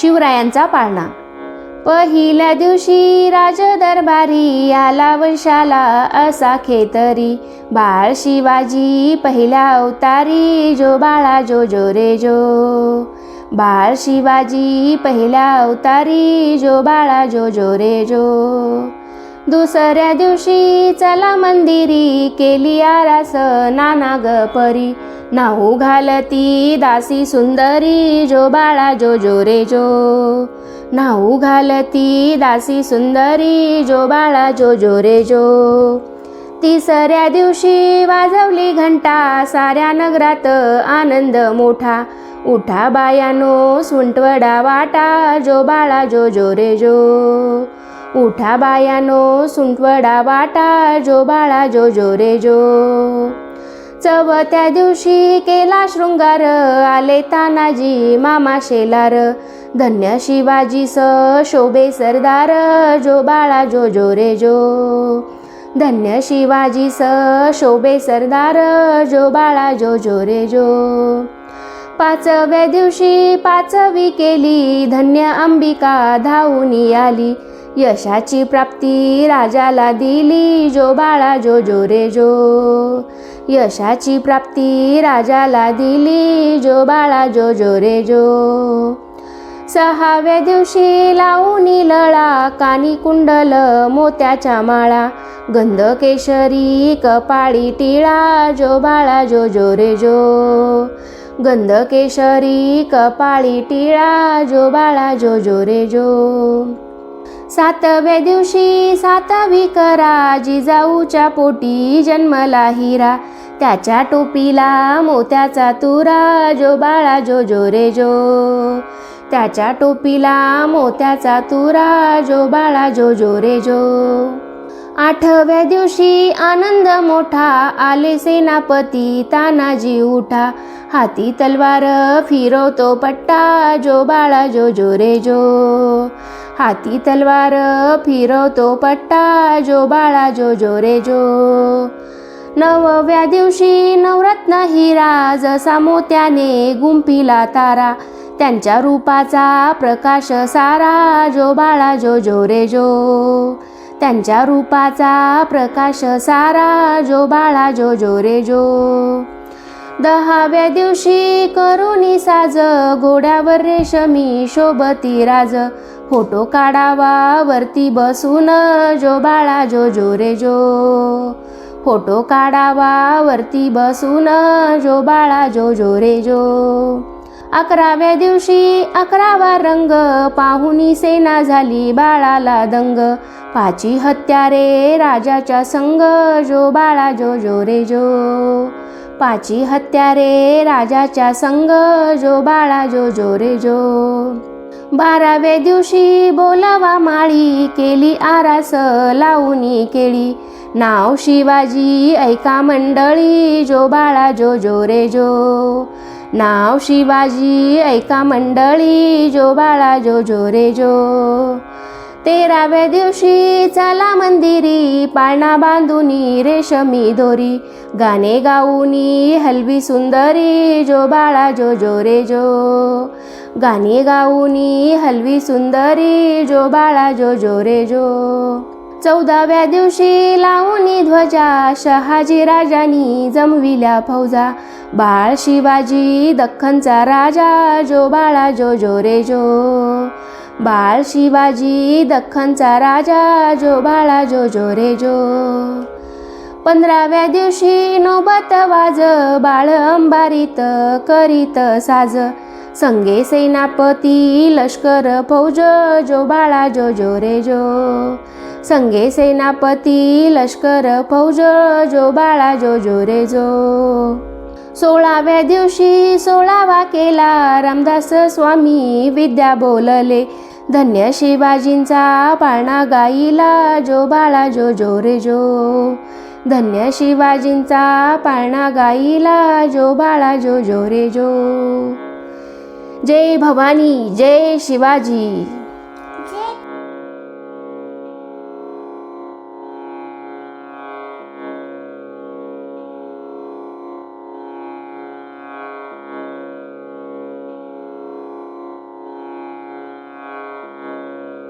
शिवरायांचा पाळणा. पहिल्या दिवशी राज दरबारी आला वंशाला असा खेतरी. बाळ शिवाजी पहिल्या अवतारी. जो बाळा जो जो रे जो. बाळ शिवाजी पहिल्या अवतारी. जो बाळा जो जो रे जो. दुसऱ्या दिवशी चला मंदिरी. केली आरास नाना ग परी नाहू घालती दासी सुंदरी जो बाळा जो जो रे जो. नाहू घालती दासी सुंदरी जो बाळा जो जो रे जो. तिसऱ्या दिवशी वाजवली घंटा साऱ्या नगरात आनंद मोठा. उठा बायानो सुंटवडा वाटा जो बाळा जो जो रे जो. उठा बायानो सुंटवडा वाटा जो बाळा जो जो रे जो. चवथ्या दिवशी केला शृंगार आले तानाजी मामा शेलार. धन्य शिवाजी स शोभे सरदार जो बाळा जो जो रे जो. धन्य शिवाजी स शोभे सरदार जो बाळा जो जो रे जो. पाचव्या दिवशी पाचवी केली धन्य अंबिका धावून आली यशाची प्राप्ती राजाला दिली जो बाळा जो जो रे जो. यशाची प्राप्ती राजाला दिली जो बाळा जो जो रे जो. सहाव्या दिवशी लावणी लळा कानी कुंडल मोत्याच्या माळा. गंध केशरी कपाळी टिळा जो बाळा जो जो रे जो. गंध केशरी कपाळी टिळा जो बाळा जो जो रे जो. सातव्या दिवशी सातवी करा जिजाऊच्या पोटी जन्मला हिरा. त्याच्या टोपीला मोत्याचा तुरा जो बाळा जो जो रे जो. त्याच्या टोपीला मोत्याचा तुरा जो बाळा जो जो रे जो. आठव्या दिवशी आनंद मोठा आले सेनापती तानाजी उठा. हाती तलवार फिरवतो पट्टा जो बाळा जो जो रे जो. हाती तलवार फिरवतो पट्टा जो बाळा जो जो रे जो. नवव्या दिवशी नवरत्न हिरा जसा मोत्याने गुंपिला तारा. त्यांच्या रूपाचा प्रकाश सारा जो बाळा जो जो रे जो. त्यांच्या रूपाचा प्रकाश सारा जो बाळा जो जो रे जो. दहाव्या दिवशी करुणी साज घोड्यावर रेशमी शोभती राज. फोटो काढावा वरती बसून जो बाळा जो जो रे जो. फोटो काढावा वरती बसून जो बाळा जो जो रे जो. अकराव्या दिवशी अकरावा रंग पाहुनी सेना झाली बाळाला दंग. पाची हत्यारे राजाच्या संग जो बाळा जो जो रे जो. पाची हत्यारे राजाच्या संग जो बाळा जो जो रे जो. बाराव्या दिवशी बोलावा माळी केली आरास लावूनी केळी. नाव शिवाजी ऐका मंडळी जो बाळा जो जो रे जो. नाव शिवाजी ऐका मंडळी जो बाळा जो जो रे जो. तेराव्या दिवशी चला मंदिरी पाळणा बांधुनी रेशमी दोरी. गाणे गाऊनी हलवी सुंदरी जो बाळा जो जो रे जो. गाणे गाऊनी हलवी सुंदरी जो बाळा जो जो रे जो. चौदाव्या दिवशी लावणी ध्वजा शहाजी राजानी जमविल्या फौजा. बाळ शिवाजी दख्खनचा राजा जो बाळा जो जो रे जो. बाळ शिवाजी दख्खनचा राजा जो बाळा जो जो रे जो. पंधराव्या दिवशी नोबत वाज बाळ अंबारीत करीत साज. संगे सेनापती लष्कर फौज जो बाळा जो जो रे जो. संगे सेनापती लष्कर फौज जो बाळा जो जो रे जो. सोळाव्या दिवशी सोळावा केला रामदास स्वामी विद्या बोलले. धन्य शिवाजींचा पाळणा गाईला जो बाळा जो जो रे जो. धन्य शिवाजींचा पाळणा गाईला जो बाळा जो जो रे जो. जय भवानी जय शिवाजी.